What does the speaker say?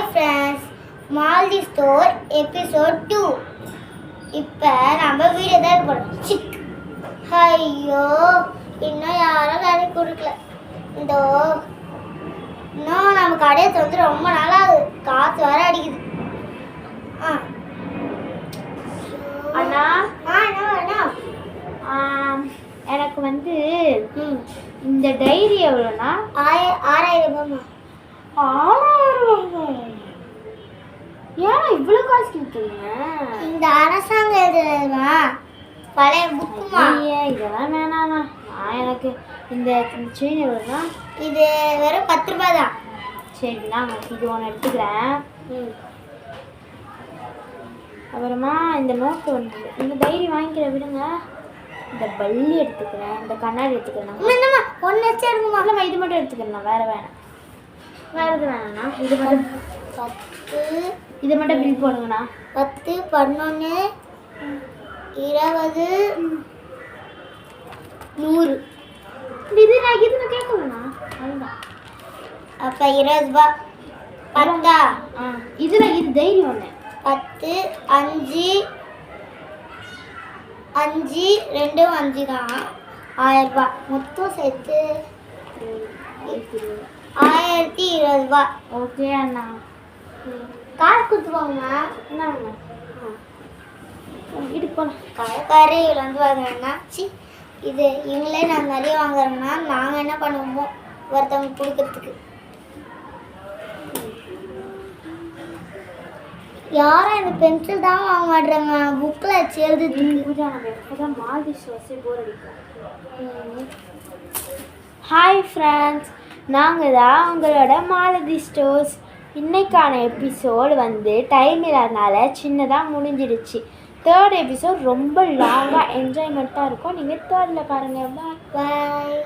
Hi friends Malti store episode two இப்போ நம்ம video தான் போடுறோம் சிக். ஐயோ இன்னும் யாரும் கடை கொடுக்கல. இந்த இன்னும் நம்ம கடையை வந்து ரொம்ப நாள் ஆகுது காற்று வர அடிக்குது. ஆ. அண்ணா? எனக்கு வந்து இந்த டைரி எவ்வளோண்ணா? ஆய ஆறாயிரம் ஆறாயிரம் ஏன் இவ்வளோ காசு கொடுக்குறீங்க இந்த அரசாங்கம் எழுதுறதுமா? பழைய புக்குமா? இதெல்லாம் வேணாண்ணா நான் எனக்கு இந்த செயின் எவ்வளோண்ணா இது வெறும் பத்து ரூபாய் தான். சரிண்ணா இது ஒன்று எடுத்துக்கிறேன். அப்புறமா இந்த நோட்டு ஒன்று இந்த டைரி வாங்கிக்கிற விடுங்க. இந்த பல்லி எடுத்துக்கிறேன் இந்த கண்ணாடி எடுத்துக்கிறேன். ஒன்று வச்சு இல்லைம்மா இது மட்டும் எடுத்துக்கிறேன் வேற வேணாம். வேற எது வேணாண்ணா இது மட்டும் பத்து. இது மட்டும் பில் போடுங்கண்ணா. பத்து பதினொன்று இருபது நூறு. இது நான் இது நான் கேட்கலண்ணா. அதுதான் அப்போ இருபது ரூபாய் பத்தா? ஆ இதில் இது தைரியம் ஒன்று பத்து அஞ்சு அஞ்சு ரெண்டும் அஞ்சு தான் ஆயிரம் ரூபாய் மொத்தம் சேர்த்து ஆயிரத்தி இருபது ரூபாய் ஓகே அண்ணா. காசு கொடுத்துருவாங்க என்னண்ணா வீட்டுக்கு போகலாம் கடைக்காரே இவ்வளோ வந்து வாங்குறாங்கன்னா சி இது இவங்களே நாங்கள் நிறைய வாங்குறோம்னா நாங்கள் என்ன பண்ணுவோமோ ஒருத்தவங்க கொடுக்கறதுக்கு. யாரும் இந்த பென்சில் தான் வாங்க மாட்றாங்க. புக்கில் வச்சு எழுதுறதுக்கு வச்சு போர் அடிக்கும் ஹாய் ஃப்ரெண்ட்ஸ் நாங்கள் தான் உங்களோட மாலதி ஸ்டோர்ஸ். இன்னைக்கான எபிசோடு வந்து டைம் இல்லாதனால சின்னதாக முடிஞ்சிடுச்சு. தேர்ட் எபிசோட் ரொம்ப லாங்காக என்ஜாய்மெண்ட்டாக இருக்கும். நீங்கள் தேர்டில் பாருங்கள் பாய்